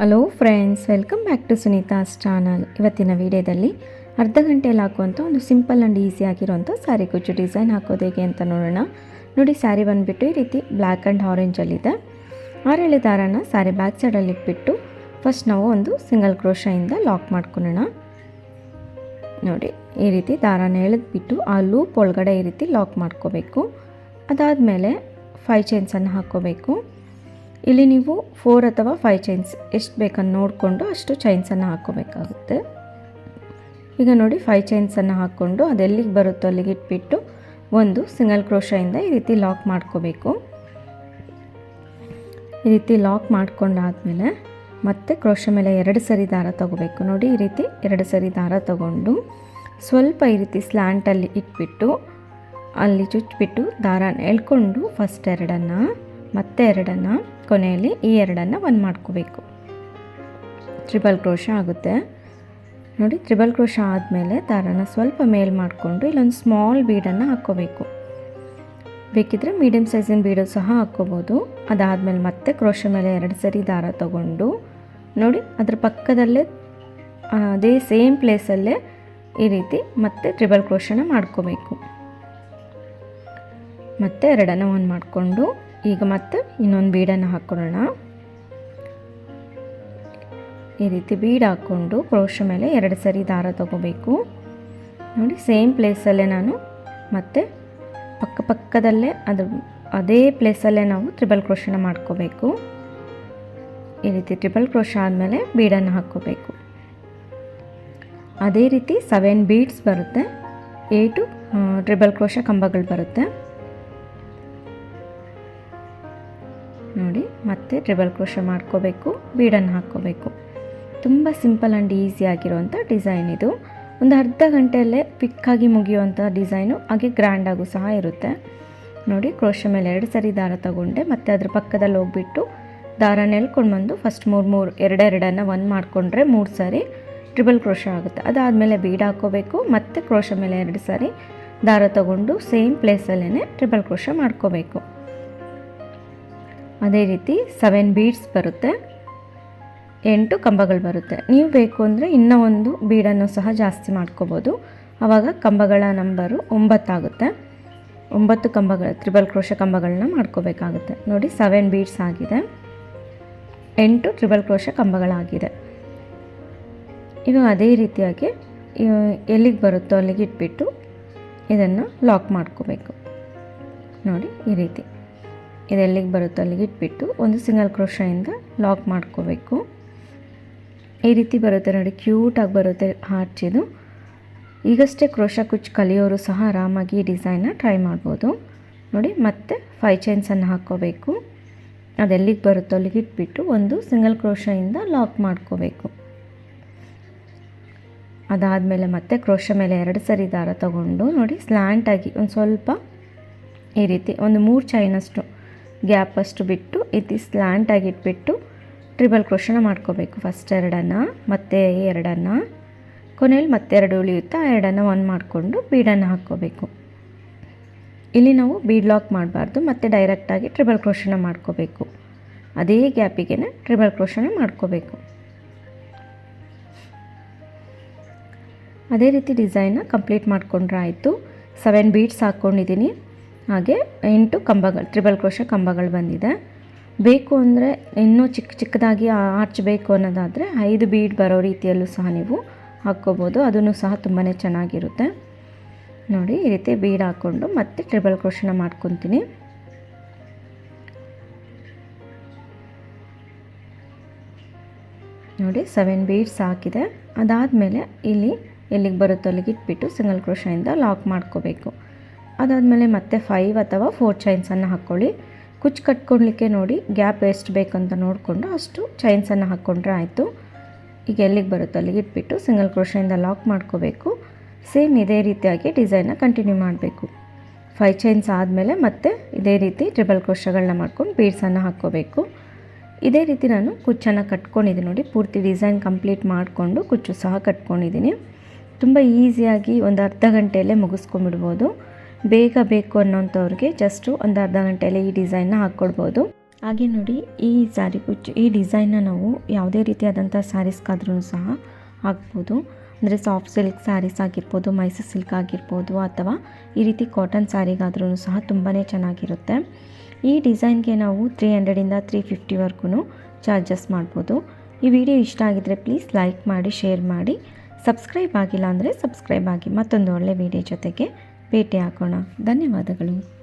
Hello friends welcome back to Sunita's channel ಇವತ್ತಿನ ವಿಡಿಯೋದಲ್ಲಿ ಅರ್ಧ ಗಂಟೆಯಲ್ಲಿ ಹಾಕುವಂಥ ಒಂದು ಸಿಂಪಲ್ ಆ್ಯಂಡ್ ಈಸಿ ಆಗಿರುವಂಥ ಸ್ಯಾರಿ ಕುಚ್ಚು ಡಿಸೈನ್ ಹಾಕೋದು ಹೇಗೆ ಅಂತ ನೋಡೋಣ. ನೋಡಿ ಸ್ಯಾರಿ ಬಂದುಬಿಟ್ಟು ಈ ರೀತಿ ಬ್ಲ್ಯಾಕ್ ಆ್ಯಂಡ್ ಆರೆಂಜಲ್ಲಿದೆ ಆರೆಳೆ ದಾರನ ಸ್ಯಾರಿ ಬ್ಯಾಕ್ ಸೈಡಲ್ಲಿ ಇಟ್ಬಿಟ್ಟು ಫಸ್ಟ್ ನಾವು ಒಂದು ಸಿಂಗಲ್ ಕ್ರೋಶದಿಂದ ಲಾಕ್ ಮಾಡ್ಕೊಳೋಣ ನೋಡಿ, ಈ ರೀತಿ ದಾರನ ಎಳೆದ್ಬಿಟ್ಟು ಆ ಲೂಪ್ ಒಳಗಡೆ ಈ ರೀತಿ ಲಾಕ್ ಮಾಡ್ಕೋಬೇಕು. ಅದಾದಮೇಲೆ ಫೈ ಚೈನ್ಸನ್ನು ಹಾಕ್ಕೋಬೇಕು. ಇಲ್ಲಿ ನೀವು ಫೋರ್ ಅಥವಾ ಫೈವ್ ಚೈನ್ಸ್ ಎಷ್ಟು ಬೇಕನ್ನು ನೋಡಿಕೊಂಡು ಅಷ್ಟು ಚೈನ್ಸನ್ನು ಹಾಕ್ಕೋಬೇಕಾಗುತ್ತೆ ಈಗ ನೋಡಿ ಫೈವ್ ಚೈನ್ಸನ್ನು ಹಾಕ್ಕೊಂಡು ಅದೆಲ್ಲಿಗೆ ಬರುತ್ತೋ ಅಲ್ಲಿಗೆ ಇಟ್ಬಿಟ್ಟು ಒಂದು ಸಿಂಗಲ್ ಕ್ರೋಶಯಿಂದ ಈ ರೀತಿ ಲಾಕ್ ಮಾಡ್ಕೋಬೇಕು. ಈ ರೀತಿ ಲಾಕ್ ಮಾಡ್ಕೊಂಡಾದಮೇಲೆ ಮತ್ತೆ ಕ್ರೋಶ ಮೇಲೆ ಎರಡು ಸರಿ ದಾರ ತಗೋಬೇಕು. ನೋಡಿ ಈ ರೀತಿ ಎರಡು ಸರಿ ದಾರ ತಗೊಂಡು ಸ್ವಲ್ಪ ಈ ರೀತಿ ಸ್ಲ್ಯಾಂಟಲ್ಲಿ ಇಟ್ಬಿಟ್ಟು, ಅಲ್ಲಿ ಚುಚ್ಚಿಬಿಟ್ಟು ದಾರನ ಎಳ್ಕೊಂಡು ಫಸ್ಟ್ ಎರಡನ್ನು, ಮತ್ತೆ ಎರಡನ್ನು ಕೊನೆಯಲ್ಲಿ ಈ ಎರಡನ್ನು ಒಂದು ಮಾಡ್ಕೋಬೇಕು. ತ್ರಿಬಲ್ ಕ್ರೋಶ ಆಗುತ್ತೆ. ನೋಡಿ, ತ್ರಿಬಲ್ ಕ್ರೋಶ ಆದಮೇಲೆ ದಾರನ ಸ್ವಲ್ಪ ಮೇಲ್ ಮಾಡಿಕೊಂಡು ಇಲ್ಲೊಂದು ಸ್ಮಾಲ್ ಬೀಡನ್ನು ಹಾಕ್ಕೋಬೇಕು. ಬೇಕಿದ್ರೆ ಮೀಡಿಯಮ್ ಸೈಜಿನ ಬೀಡು ಸಹ ಹಾಕ್ಕೋಬೋದು. ಅದಾದಮೇಲೆ ಮತ್ತೆ ಕ್ರೋಶ ಮೇಲೆ ಎರಡು ಸರಿ ದಾರ ತಗೊಂಡು, ನೋಡಿ, ಅದರ ಪಕ್ಕದಲ್ಲೇ ಅದೇ ಸೇಮ್ ಪ್ಲೇಸಲ್ಲೇ ಈ ರೀತಿ ಮತ್ತೆ ಟ್ರಿಬಲ್ ಕ್ರೋಶನ ಮಾಡ್ಕೋಬೇಕು. ಮತ್ತೆ ಎರಡನ್ನು ಒಂದು ಮಾಡಿಕೊಂಡು ಈಗ ಮತ್ತೆ ಇನ್ನೊಂದು ಬೀಡನ್ನು ಹಾಕ್ಕೊಳ್ಳೋಣ. ಈ ರೀತಿ ಬೀಡ್ ಹಾಕ್ಕೊಂಡು ಕ್ರೋಶ ಮೇಲೆ ಎರಡು ಸರಿ ದಾರ ತಗೋಬೇಕು. ನೋಡಿ, ಸೇಮ್ ಪ್ಲೇಸಲ್ಲೇ ನಾನು ಮತ್ತೆ ಪಕ್ಕ ಪಕ್ಕದಲ್ಲೇ ಅದು ಅದೇ ಪ್ಲೇಸಲ್ಲೇ ನಾವು ತ್ರಿಬಲ್ ಕ್ರೋಶನ ಮಾಡ್ಕೋಬೇಕು. ಈ ರೀತಿ ಟ್ರಿಬಲ್ ಕ್ರೋಶ ಆದಮೇಲೆ ಬೀಡನ್ನು ಹಾಕ್ಕೋಬೇಕು. ಅದೇ ರೀತಿ ಸೆವೆನ್ ಬೀಡ್ಸ್ ಬರುತ್ತೆ. ಏಟು ಟ್ರಿಬಲ್ ಕ್ರೋಶ ಕಂಬಗಳು ಬರುತ್ತೆ. ನೋಡಿ, ಮತ್ತೆ ಟ್ರಿಬಲ್ ಕ್ರೋಶ ಮಾಡ್ಕೋಬೇಕು, ಬೀಡನ್ನು ಹಾಕ್ಕೋಬೇಕು. ತುಂಬ ಸಿಂಪಲ್ ಆ್ಯಂಡ್ ಈಸಿ ಆಗಿರುವಂಥ ಡಿಸೈನ್ ಇದು. ಒಂದು ಅರ್ಧ ಗಂಟೆಯಲ್ಲೇ ಪಿಕ್ಕಾಗಿ ಮುಗಿಯುವಂಥ ಡಿಸೈನು ಹಾಗೆ ಗ್ರ್ಯಾಂಡಾಗೂ ಸಹ ಇರುತ್ತೆ. ನೋಡಿ ಕ್ರೋಶ ಮೇಲೆ ಎರಡು ಸರಿ ದಾರ ತಗೊಂಡೆ, ಮತ್ತು ಅದ್ರ ಪಕ್ಕದಲ್ಲಿ ಹೋಗ್ಬಿಟ್ಟು ದಾರನ ಎಳ್ಕೊಂಡು ಬಂದು ಫಸ್ಟ್ ಮೂರು ಮೂರು ಎರಡೆರಡನ್ನು ಒನ್ ಮಾಡಿಕೊಂಡ್ರೆ ಮೂರು ಸಾರಿ ಟ್ರಿಬಲ್ ಕ್ರೋಶ ಆಗುತ್ತೆ. ಅದಾದಮೇಲೆ ಬೀಡ್ ಹಾಕ್ಕೋಬೇಕು, ಮತ್ತು ಕ್ರೋಶ ಮೇಲೆ ಎರಡು ಸಾರಿ ದಾರ ತಗೊಂಡು ಸೇಮ್ ಪ್ಲೇಸಲ್ಲೇ ಟ್ರಿಬಲ್ ಕ್ರೋಶ ಮಾಡ್ಕೋಬೇಕು. ಅದೇ ರೀತಿ ಸೆವೆನ್ ಬೀಡ್ಸ್ ಬರುತ್ತೆ, ಎಂಟು ಕಂಬಗಳು ಬರುತ್ತೆ. ನೀವು ಬೇಕು ಅಂದರೆ ಇನ್ನೂ ಒಂದು ಬೀಡನ್ನು ಸಹ ಜಾಸ್ತಿ ಮಾಡ್ಕೋಬೋದು. ಆವಾಗ ಕಂಬಗಳ ನಂಬರು ಒಂಬತ್ತಾಗುತ್ತೆ. ಒಂಬತ್ತು ಕಂಬಗಳ, ತ್ರಿಬಲ್ ಕ್ರೋಶ ಕಂಬಗಳನ್ನ ಮಾಡ್ಕೋಬೇಕಾಗುತ್ತೆ. ನೋಡಿ ಸೆವೆನ್ ಬೀಡ್ಸ್ ಆಗಿದೆ. ಎಂಟು ಟ್ರಿಬಲ್ ಕ್ರೋಶ ಕಂಬಗಳಾಗಿದೆ. ಇದು ಅದೇ ರೀತಿಯಾಗಿ ಎಲ್ಲಿಗೆ ಬರುತ್ತೋ ಅಲ್ಲಿಗೆ ಇಟ್ಬಿಟ್ಟು ಇದನ್ನು ಲಾಕ್ ಮಾಡ್ಕೋಬೇಕು. ನೋಡಿ, ಈ ರೀತಿ. ಇದು ಬರುತ್ತೆ ಅಲ್ಲಿಗೆ ಇಟ್ಬಿಟ್ಟು ಒಂದು ಸಿಂಗಲ್ ಕ್ರೋಶದಿಂದ ಲಾಕ್ ಮಾಡ್ಕೋಬೇಕು. ಈ ರೀತಿ ಬರುತ್ತೆ ನೋಡಿ, ಕ್ಯೂಟಾಗಿ ಬರುತ್ತೆ ಹಾರ್ಚಿದು ಈಗಷ್ಟೇ ಕ್ರೋಶ ಕುಚ್ಚು ಕಲಿಯೋರು ಸಹ ಆರಾಮಾಗಿ ಈ ಡಿಸೈನ್ನ ಟ್ರೈ ಮಾಡ್ಬೋದು. ನೋಡಿ, ಮತ್ತೆ ಫೈ ಚೈನ್ಸನ್ನು ಹಾಕ್ಕೋಬೇಕು ಅದೆಲ್ಲಿಗೆ ಬರುತ್ತೋ ಅಲ್ಲಿಗೆ ಇಟ್ಬಿಟ್ಟು ಒಂದು ಸಿಂಗಲ್ ಕ್ರೋಶದಿಂದ ಲಾಕ್ ಮಾಡ್ಕೋಬೇಕು. ಅದಾದಮೇಲೆ ಮತ್ತೆ ಕ್ರೋಶ ಮೇಲೆ ಎರಡು ಸರಿ ದಾರ ತಗೊಂಡು ನೋಡಿ, ಸ್ಲ್ಯಾಂಟಾಗಿ ಒಂದು ಸ್ವಲ್ಪ ಈ ರೀತಿ ಒಂದು ಮೂರು ಚೈನಷ್ಟು ಗ್ಯಾಪ್ ಅಷ್ಟು ಬಿಟ್ಟು ಇದು ಸ್ಲ್ಯಾಂಟಾಗಿಟ್ಬಿಟ್ಟು ಟ್ರಿಬಲ್ ಕ್ರೋಶನ ಮಾಡ್ಕೋಬೇಕು ಫಸ್ಟ್ ಎರಡನ್ನು, ಮತ್ತೆ ಎರಡನ್ನು. ಕೊನೆಯಲ್ಲಿ ಮತ್ತೆ ಎರಡು ಉಳಿಯುತ್ತಾ, ಎರಡನ್ನು ಒನ್ ಮಾಡಿಕೊಂಡು ಬೀಡನ್ನು ಹಾಕ್ಕೋಬೇಕು. ಇಲ್ಲಿ ನಾವು ಬೀಡ್ ಲಾಕ್ ಮಾಡಬಾರ್ದು, ಮತ್ತು ಡೈರೆಕ್ಟಾಗಿ ಟ್ರಿಬಲ್ ಕ್ರೋಶನ ಮಾಡ್ಕೋಬೇಕು. ಅದೇ ಗ್ಯಾಪಿಗೆ ಟ್ರಿಬಲ್ ಕ್ರೋಶನ ಮಾಡ್ಕೋಬೇಕು. ಅದೇ ರೀತಿ ಡಿಸೈನ್ನ ಕಂಪ್ಲೀಟ್ ಮಾಡಿಕೊಂಡ್ರೆ ಆಯಿತು ಸೆವೆನ್ ಬೀಡ್ಸ್ ಹಾಕ್ಕೊಂಡಿದ್ದೀನಿ ಹಾಗೆ ಎಂಟು ಕಂಬಗಳು ಟ್ರಿಬಲ್ ಕ್ರೋಶ ಕಂಬಗಳು ಬಂದಿದೆ. ಬೇಕು ಅಂದರೆ ಇನ್ನೂ ಚಿಕ್ಕ ಚಿಕ್ಕದಾಗಿ ಆರ್ಚ್ ಬೇಕು ಅನ್ನೋದಾದರೆ ಐದು ಬೀಡ್ ಬರೋ ರೀತಿಯಲ್ಲೂ ಸಹ ನೀವು ಹಾಕ್ಕೋಬೋದು. ಅದನ್ನು ಸಹ ತುಂಬಾ ಚೆನ್ನಾಗಿರುತ್ತೆ. ನೋಡಿ, ಈ ರೀತಿ ಬೀಡ್ ಹಾಕ್ಕೊಂಡು ಮತ್ತೆ ಟ್ರಿಬಲ್ ಕ್ರೋಶನ ಮಾಡ್ಕೊತೀನಿ. ನೋಡಿ, ಸೆವೆನ್ ಬೀಡ್ಸ್ ಹಾಕಿದೆ. ಅದಾದಮೇಲೆ ಇಲ್ಲಿ ಎಲ್ಲಿಗೆ ಬರುತ್ತೋ ಅಲ್ಲಿಗೆ ಇಟ್ಬಿಟ್ಟು ಸಿಂಗಲ್ ಕ್ರೋಶಿಂದ ಲಾಕ್ ಮಾಡ್ಕೋಬೇಕು. ಅದಾದಮೇಲೆ ಮತ್ತೆ ಫೈವ್ ಅಥವಾ ಫೋರ್ ಚೈನ್ಸನ್ನು ಹಾಕ್ಕೊಳ್ಳಿ ಕುಚ್ಚು ಕಟ್ಕೊಳ್ಲಿಕ್ಕೆ ನೋಡಿ ಗ್ಯಾಪ್ ಎಷ್ಟು ಬೇಕಂತ ನೋಡಿಕೊಂಡು ಅಷ್ಟು ಚೈನ್ಸನ್ನು ಹಾಕ್ಕೊಂಡ್ರೆ ಆಯಿತು. ಈಗ ಎಲ್ಲಿಗೆ ಬರುತ್ತೆ ಅಲ್ಲಿಗೆ ಇಟ್ಬಿಟ್ಟು ಸಿಂಗಲ್ ಕ್ರೋಶದಿಂದ ಲಾಕ್ ಮಾಡ್ಕೋಬೇಕು. ಸೇಮ್ ಇದೇ ರೀತಿಯಾಗಿ ಡಿಸೈನ್ನ ಕಂಟಿನ್ಯೂ ಮಾಡಬೇಕು. ಫೈ ಚೈನ್ಸ್ ಆದಮೇಲೆ ಮತ್ತೆ ಇದೇ ರೀತಿ ಟ್ರಿಬಲ್ ಕ್ರೋಶಗಳನ್ನ ಮಾಡ್ಕೊಂಡು ಬೀಡ್ಸನ್ನು ಹಾಕ್ಕೋಬೇಕು. ಇದೇ ರೀತಿ ನಾನು ಕುಚ್ಚನ್ನು ಕಟ್ಕೊಂಡಿದ್ದೀನಿ ನೋಡಿ, ಪೂರ್ತಿ ಡಿಸೈನ್ ಕಂಪ್ಲೀಟ್ ಮಾಡಿಕೊಂಡು ಕುಚ್ಚು ಸಹ ಕಟ್ಕೊಂಡಿದ್ದೀನಿ. ತುಂಬ ಈಸಿಯಾಗಿ ಒಂದು ಅರ್ಧ ಗಂಟೆಯಲ್ಲೇ ಮುಗಿಸ್ಕೊಂಡ್ಬಿಡ್ಬೋದು. ಬೇಗ ಬೇಕು ಅನ್ನೋಂಥವ್ರಿಗೆ ಜಸ್ಟು ಒಂದು ಅರ್ಧ ಗಂಟೆಯಲ್ಲಿ ಈ ಡಿಸೈನ್ನ ಹಾಕ್ಕೊಡ್ಬೋದು. ಹಾಗೆ ನೋಡಿ, ಈ ಸ್ಯಾರಿ ಕುಚ್ಚು ಈ ಡಿಸೈನ್ನ ನಾವು ಯಾವುದೇ ರೀತಿಯಾದಂಥ ಸ್ಯಾರೀಸ್ಗಾದ್ರೂ ಸಹ ಹಾಕ್ಬೋದು. ಅಂದರೆ ಸಾಫ್ಟ್ ಸಿಲ್ಕ್ ಸ್ಯಾರೀಸ್ ಆಗಿರ್ಬೋದು, ಮೈಸೂರು ಸಿಲ್ಕ್ ಆಗಿರ್ಬೋದು ಅಥವಾ ಈ ರೀತಿ ಕಾಟನ್ ಸ್ಯಾರಿಗಾದ್ರೂ ಸಹ ತುಂಬಾ ಚೆನ್ನಾಗಿರುತ್ತೆ. ಈ ಡಿಸೈನ್ಗೆ ನಾವು ತ್ರೀ ಹಂಡ್ರೆಡಿಂದ ತ್ರೀ ಫಿಫ್ಟಿವರೆಗೂ ಚಾರ್ಜಸ್ ಮಾಡ್ಬೋದು. ಈ ವಿಡಿಯೋ ಇಷ್ಟ ಆಗಿದ್ದರೆ ಪ್ಲೀಸ್ ಲೈಕ್ ಮಾಡಿ ಶೇರ್ ಮಾಡಿ. ಸಬ್ಸ್ಕ್ರೈಬ್ ಆಗಿಲ್ಲ ಅಂದರೆ ಸಬ್ಸ್ಕ್ರೈಬ್ ಆಗಿ ಮತ್ತೊಂದು ಒಳ್ಳೆ ವಿಡಿಯೋ ಜೊತೆಗೆ ಭೇಟಿ ಹಾಕೋಣ. ಧನ್ಯವಾದಗಳು.